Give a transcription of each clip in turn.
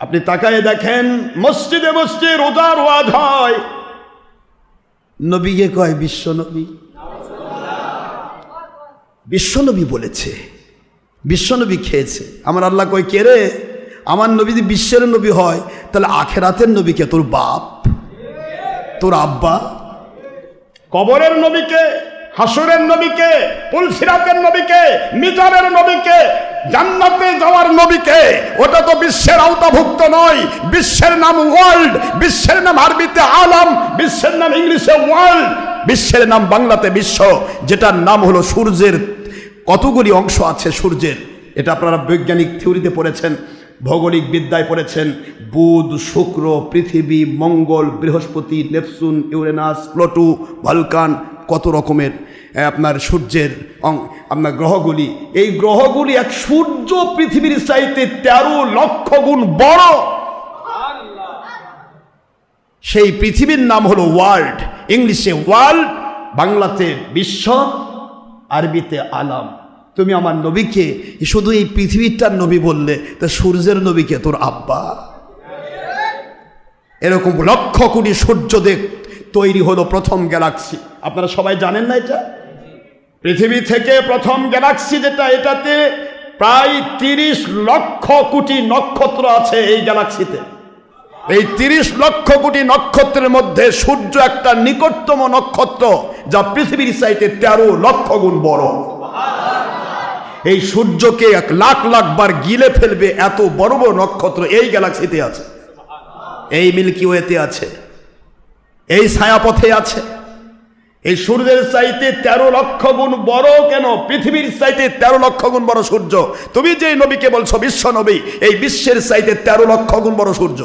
আপনি তাকায় দেখেন মসজিদে মসজিদে রোজার ওয়াজ হয়। নবীকে কয় বিশ্ব নবী? বিশ্বনবী বলেছে বিশ্বনবী খেয়েছে। আমার আল্লাহ কয় কে রে? আমার নবী যদি বিশ্বের নবী হয় তাহলে আখেরাতের নবীকে তোর বাপ তোর আব্বা? কবরের নবীকে হাসুরের নবীকে পুলসিরাতের নবীকে মিজানের নবীকে জান্নাতে যাওয়ার নবীকে, ওটা তো বিশ্বের আওতাভুক্ত নয়। বিশ্বের নাম ওয়ার্ল্ড বিশ্বের নাম আরবিতে আলম, বিশ্বের নাম ইংলিশে ওয়ার্ল্ড বিশ্বের নাম বাংলাতে বিশ্ব, যেটার নাম হলো সূর্যের কতগুলি অংশ আছে সূর্যের? এটা আপনারা বৈজ্ঞানিক থিওরিতে পড়েছেন, ভৌগোলিক বিদ্যায় পড়েছেন, বুধ, শুক্র, পৃথিবী, মঙ্গল, বৃহস্পতি নেপসুন ইউরেনাস, প্লটু, ভলকান, কত রকমের। আপনার সূর্যের আপনার গ্রহগুলি। এই গ্রহগুলি এক সূর্য পৃথিবীর চাইতে তেরো লক্ষ গুণ বড়। সেই পৃথিবীর নাম হলো ওয়ার্ল্ড। ইংলিশে ওয়ার্ল্ড, বাংলাতে বিশ্ব, আরবিতে আলাম। তুমি আমার নবীকে শুধু এই পৃথিবীটার নবী বললে, তা সূর্যের নবীকে তোর আব্বা। এরকম লক্ষ কোটি সূর্য দেখ তৈরি হলো প্রথম গ্যালাক্সি। আপনারা সবাই জানেন না এটা? পৃথিবী থেকে প্রথম গ্যালাক্সি যেটা, এটাতে প্রায় তিরিশ লক্ষ কোটি নক্ষত্র আছে এই গ্যালাক্সিতে। এই তিরিশ লক্ষ কোটি নক্ষত্রের মধ্যে সূর্য একটা নিকটতম নক্ষত্র, যা পৃথিবীর চাইতে তেরো লক্ষ গুণ বড়। এই সূর্যকে এক লাখ লাখ বার গিলে ফেলবে এত বড় বড় নক্ষত্র এই গ্যালাক্সিতে আছে। এই মিল্কি ওয়েতে আছে। এই ছায়াপথে আছে। এই সূর্যের চাইতে তেরো লক্ষ গুণ বড় কেন? পৃথিবীর চাইতে তেরো লক্ষ গুণ বড় সূর্য। তুমি যে নবীকে বলছো বিশ্ব নবী, এই বিশ্বের চাইতে তেরো লক্ষ গুণ বড় সূর্য।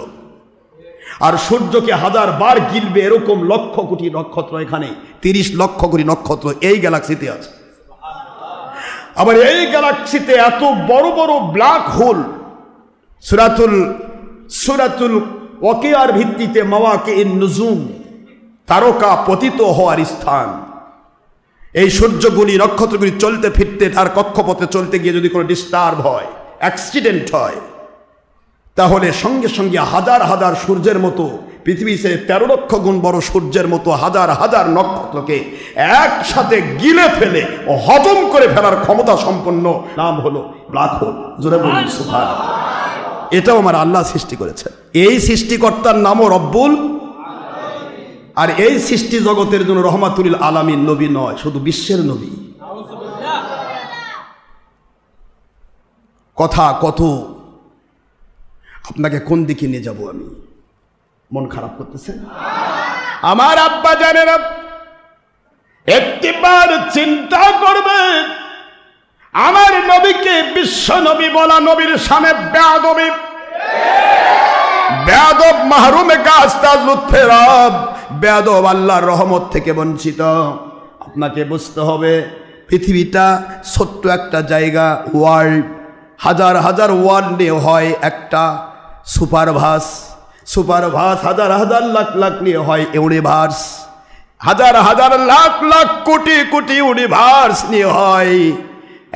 আর সূর্যকে হাজার বার গিলবে এরকম লক্ষ কোটি নক্ষত্র এখানে, তিরিশ লক্ষ কোটি নক্ষত্র এই গ্যালাক্সিতে আছে। আবার এই গ্যালাক্সিতে এত বড় বড় ব্ল্যাক হোল, সুরাতুল সুরাতুল ওকেয়ার ভিত্তিতে মাওয়াকে নুজুম তারকা পতিত হওয়ার স্থান। এই সূর্যগুলি নক্ষত্রগুলি চলতে ফিরতে তার কক্ষপথে চলতে গিয়ে যদি কোনো ডিস্টার্ব হয় অ্যাক্সিডেন্ট হয়, তাহলে সঙ্গে সঙ্গে হাজার হাজার সূর্যের মতো পৃথিবী সে তেরো লক্ষ গুণ বড় সূর্যের মতো হাজার হাজার নক্ষত্রকে একসাথে গিলে ফেলে ও হজম করে ফেলার ক্ষমতা সম্পন্ন নাম হলো ব্ল্যাক হোল। জোরে বলুন সুভান এটাও আমার আল্লাহ সৃষ্টি করেছে এই সৃষ্টিকর্তার নামও রব্বুল আর এই সৃষ্টি জগতের জন্য রহমাতুল আলামীর নবী নয়, শুধু বিশ্বের নবী। কথা কত? আপনাকে কোন দিকে নিয়ে যাব আমি? মন খারাপ করতেছেন আমার আব্বা জানেন একটিবার চিন্তা করবেন আমার নবীকে বিশ্ব নবী বলা নবীর সামনে বেয়াদবি। বেয়াদব মাহরুমে গাছ তাজ লুৎফেরব বেয়াদব আল্লাহর রহমত থেকে বঞ্চিত। আপনাকে বুঝতে হবে, পৃথিবীটা ছোট্ট একটা জায়গা ওয়ার্ল্ড হাজার হাজার ওয়ার্ল্ড হয় একটা সুপারভাস। সুপারভাস হাজার হাজার লাখ লাখ নিয়ে হয় ইউনিভার্স হাজার হাজার লাখ লাখ কোটি কোটি ইউনিভার্স নিয়ে হয়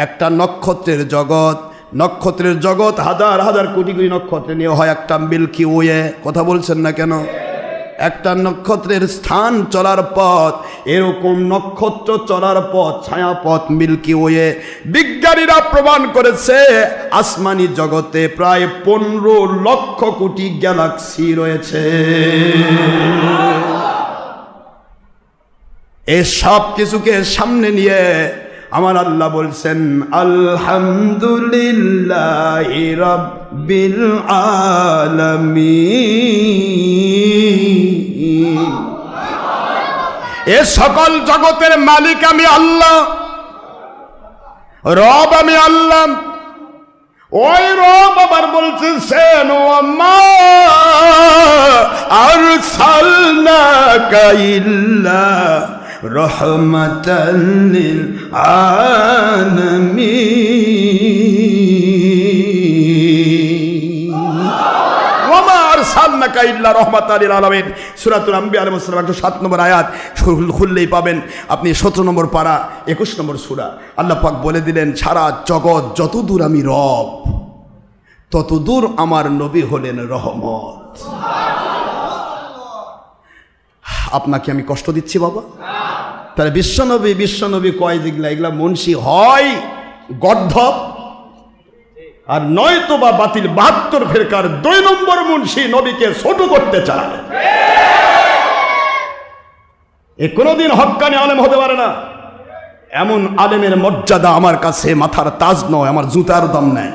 একটা নক্ষত্রের জগৎ। নক্ষত্রের জগৎ, হাজার হাজার কোটি কোটি নক্ষত্র নিয়ে হয় একটা মিল্কি ওয়ে। কথা বলছেন না কেন? একটা নক্ষত্রের স্থান চলার পথ, এরকম নক্ষত্র চলার পথ ছায়াপথ মিল্কি ওয়ে। বিজ্ঞানীরা প্রমাণ করেছে, আসমানি জগতে প্রায় পনেরো লক্ষ কোটি গ্যালাক্সি রয়েছে। এই সব কিছুকে সামনে নিয়ে আমার আল্লাহ বলছেন, আলহামদুলিল্লাহ রব্বিল আলামিন। এ সকল জগতের মালিক আমি আল্লাহ, রব আমি আল্লাহ। ওই রব আবার বলতেছেন আর সালনা কাইল্লা রহমতাল্লিল আম্বিয়া আলাইহিস সালাম 107 নম্বর আয়াত। খুললেই পাবেন আপনি 17 নম্বর পারা 21 নম্বর সূরা। আল্লাহ পাক বলে দিলেন, সারা জগৎ যতদূর আমি রব, ততদূর আমার নবী হলেন রহমত। আপনাকে আমি কষ্ট দিচ্ছি বাবা? তাহলে বিশ্বনবী বিশ্বনবী কয় যেগুলা এগুলা মুন্সি হয় গর্ধব আর নয়তো বা বাতিল বাহাত্তর ফেরকার দুই নম্বর মুন্সি নবীকে ছোট করতে চায়। এ কোনোদিন হক্কানি আলেম হতে পারে না। এমন আলেমের মর্যাদা আমার কাছে মাথার তাজ নয়, আমার জুতার দাম নেয়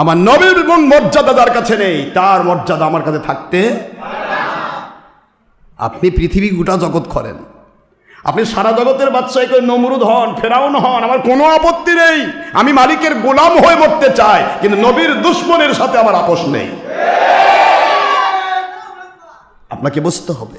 আমার নবীর গুণ মর্যাদা যার কাছে নেই, তার মর্যাদা আমার কাছে থাকতে আপনি পৃথিবী গোটা জগৎ করেন। আপনি সারা জগতের বাচ্চায় কেউ নমরুদ হন, ফেরাউন হন, আমার কোনো আপত্তি নেই। আমি মালিকের গোলাম হয়ে মরতে চাই, কিন্তু নবীর দুশ্মনের সাথে আমার আপোষ নেই। আপনাকে বুঝতে হবে